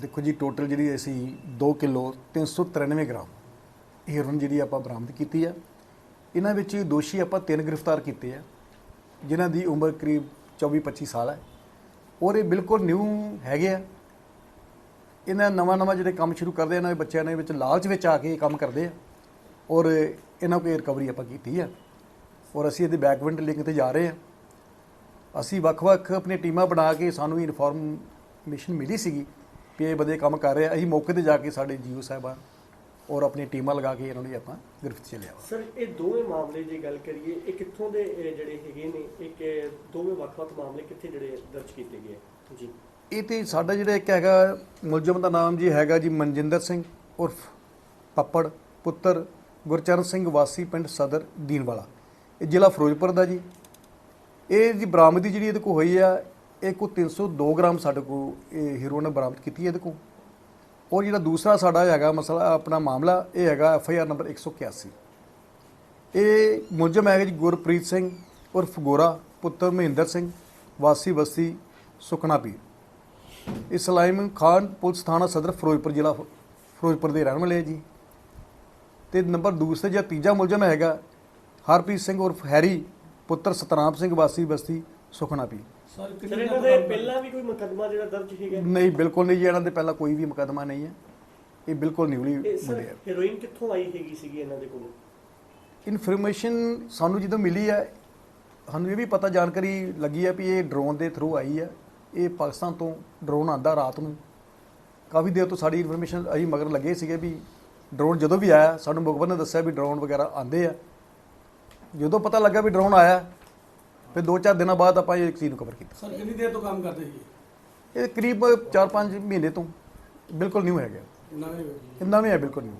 ਦੇਖੋ ਜੀ ਟੋਟਲ ਜਿਹੜੀ ਅਸੀਂ 2 ਕਿਲੋ 393 ਗ੍ਰਾਮ ਹੀਰੋਇਨ ਜਿਹੜੀ ਆਪਾਂ ਬਰਾਮਦ ਕੀਤੀ ਆ। ਇਹਨਾਂ ਵਿੱਚ ਦੋਸ਼ੀ ਆਪਾਂ ਤਿੰਨ ਗ੍ਰਿਫਤਾਰ ਕੀਤੇ ਆ। ਜਿਨ੍ਹਾਂ ਦੀ ਉਮਰ ਕਰੀਬ 24-25 ਸਾਲ ਹੈ। ਔਰ ਇਹ ਬਿਲਕੁਲ ਨਿਊ ਹੈਗੇ ਆ। ਇਹਨਾਂ ਨਵਾਂ ਨਵਾਂ ਜਿਹੜੇ ਕੰਮ ਸ਼ੁਰੂ ਕਰਦੇ ਆ, ਇਹਨਾਂ ਦੇ ਬੱਚਿਆਂ ਨੇ ਵਿੱਚ ਲਾਲਚ ਵਿੱਚ ਆ ਕੇ ਇਹ ਕੰਮ ਕਰਦੇ ਆ। ਔਰ ਇਹਨਾਂ ਕੋਲ ਰਿਕਵਰੀ ਆਪਾਂ ਕੀਤੀ ਆ। ਔਰ ਅਸੀਂ ਇਹਦੇ ਬੈਕਵਿੰਡ ਲਿੰਕ ਤੇ ਜਾ ਰਹੇ ਆ। ਅਸੀਂ ਵੱਖ-ਵੱਖ ਆਪਣੀਆਂ ਟੀਮਾਂ ਬਣਾ ਕੇ ਸਾਨੂੰ ਇਨਫੋਰਮੇਸ਼ਨ ਮਿਲੀ ਸੀਗੀ ਕਿ ਇਹ ਬੰਦੇ ਕੰਮ ਕਰ ਰਹੇ। ਆ ਅਸੀਂ ਮੌਕੇ ਤੇ ਜਾ ਕੇ ਸਾਡੇ ਜੀਓ ਸਾਹਿਬਾਨ ਔਰ ਆਪਣੀਆਂ ਟੀਮਾਂ ਲਗਾ ਕੇ ਇਹਨਾਂ ਨੂੰ ਆਪਾਂ ਗ੍ਰਿਫਤ ਚ ਲਿਆ ਸਰ ਇਹ ਦੋਵੇਂ ਮਾਮਲੇ ਜੇ ਗੱਲ ਕਰੀਏ ਇਹ ਕਿੱਥੋਂ ਦੇ ਜਿਹੜੇ ਹੈਗੇ ਨੇ ਇੱਕ ਦੋਵੇਂ ਵੱਖ-ਵੱਖ ਮਾਮਲੇ ਕਿੱਥੇ ਜਿਹੜੇ ਦਰਜ ਕੀਤੇ ਗਏ? ਜੀ। ਇਹ ਤੇ ਸਾਡਾ ਜਿਹੜਾ ਇੱਕ ਹੈਗਾ ਮੁਲਜ਼ਮ ਦਾ ਨਾਮ ਜੀ ਹੈਗਾ ਜੀ ਮਨਜਿੰਦਰ ਸਿੰਘ ਉਰਫ ਪੱਪੜ ਪੁੱਤਰ ਗੁਰਚਰਨ ਸਿੰਘ ਵਾਸੀ ਪਿੰਡ ਸਦਰ ਦੀਨਵਾਲਾ। ਇਹ ਜ਼ਿਲ੍ਹਾ ਫਿਰੋਜ਼ਪੁਰ ਦਾ ਜੀ। ਇਹ ਜੀ ਬਰਾਮਦੀ ਜਿਹੜੀ ਇਹਦੇ ਕੋਲ ਹੋਈ ਆ ਇਹ ਕੋ 302 ਗ੍ਰਾਮ ਸਾਡੇ ਕੋ ਇਹ ਹੀਰੋਇਨ ਬਰਾਮਦ ਕੀਤੀ ਇਹਦੇ ਕੋ ਔਰ ਜਿਹੜਾ ਦੂਸਰਾ ਸਾਡਾ ਹੈਗਾ ਮਸਲਾ, ਆਪਣਾ ਮਾਮਲਾ, ਇਹ ਹੈਗਾ ਐਫ ਆਈ ਆਰ ਨੰਬਰ 181 ਇਹ ਮੁਲਜ਼ਮ ਹੈਗਾ ਜੀ ਗੁਰਪ੍ਰੀਤ ਸਿੰਘ ਉਰਫ ਗੋਰਾ, ਪੁੱਤਰ ਮਹਿੰਦਰ ਸਿੰਘ, ਵਾਸੀ ਬਸਤੀ ਸੁਖਣਾ ਪੀਰ ਇਸਲਾਮ ਖਾਨ ਪੁਲਿਸ ਥਾਣਾ ਸਦਰ ਫਿਰੋਜ਼ਪੁਰ ਜ਼ਿਲ੍ਹਾ ਫਿ- ਫਿਰੋਜ਼ਪੁਰ ਦੇ ਰਹਿਣ ਵਾਲੇ ਹੈ ਜੀ। ਤੇ ਨੰਬਰ ਦੂਸਰੇ ਜਾਂ ਤੀਜਾ ਮੁਲਜ਼ਮ ਹੈਗਾ ਹਰਪ੍ਰੀਤ ਸਿੰਘ ਉਰਫ ਹੈਰੀ, ਪੁੱਤਰ ਸਤਨਾਮ ਸਿੰਘ, ਵਾਸੀ ਬਸਤੀ ਸੁਖਣਾ ਸਰ ਸਰ ਇਹਨਾਂ ਦੇ ਪਹਿਲਾਂ ਵੀ ਕੋਈ ਮੁਕੱਦਮਾ ਜਿਹੜਾ ਦਰਜ ਹੈਗਾ ਨਹੀਂ ਬਿਲਕੁਲ ਨਹੀਂ ਜੀ ਇਹਨਾਂ ਦੇ ਪਹਿਲਾਂ ਕੋਈ ਵੀ ਮੁਕੱਦਮਾ ਨਹੀਂ ਹੈ। ਇਹ ਬਿਲਕੁਲ ਨਿਊਲੀ ਇਹ ਸਰ ਮੁੰਡੇ ਆ। ਹੈਰੋਇਨ ਕਿੱਥੋਂ ਆਈ ਹੈਗੀ ਸੀਗੀ ਇਹਨਾਂ ਦੇ ਕੋਲ? ਇਨਫੋਰਮੇਸ਼ਨ ਸਾਨੂੰ ਜਦੋਂ ਮਿਲੀ ਹੈ ਸਾਨੂੰ ਇਹ ਵੀ ਪਤਾ ਜਾਣਕਾਰੀ ਲੱਗੀ ਹੈ ਵੀ ਇਹ ਡਰੋਨ ਦੇ ਥਰੂ ਆਈ ਹੈ। ਇਹ ਪਾਕਿਸਤਾਨ ਤੋਂ ਡਰੋਨ ਆਂਦਾ ਰਾਤ ਨੂੰ। ਕਾਫੀ ਦੇਰ ਤੋਂ ਸਾਡੀ ਇਨਫੋਰਮੇਸ਼ਨ ਅਸੀਂ ਮਗਰ ਲੱਗੇ ਸੀਗੇ ਵੀ ਡਰੋਨ ਜਦੋਂ ਵੀ ਆਇਆ ਸਾਨੂੰ ਮੁਖਬਰ ਨੇ ਦੱਸਿਆ ਵੀ ਡਰੋਨ ਵਗੈਰਾ ਆਂਦੇ ਆ। ਜਦੋਂ ਪਤਾ ਲੱਗਾ ਵੀ ਡਰੋਨ ਆਇਆ ਫਿਰ 2-4 ਦਿਨਾਂ ਬਾਅਦ ਆਪਾਂ ਇਹ ਚੀਜ਼ ਨੂੰ ਕਵਰ ਕੀਤਾ। ਸਰ ਕਿੰਨੀ ਦੇਰ ਤੋਂ ਕੰਮ ਕਰਦੇ ਸੀ? ਇਹ ਕਰੀਬ 4-5 ਮਹੀਨੇ ਤੋਂ ਬਿਲਕੁਲ ਨਿਊ ਹੈਗਾ ਨਵੇਂ ਨਵੇਂ ਹੈ? ਬਿਲਕੁਲ ਨਿਊ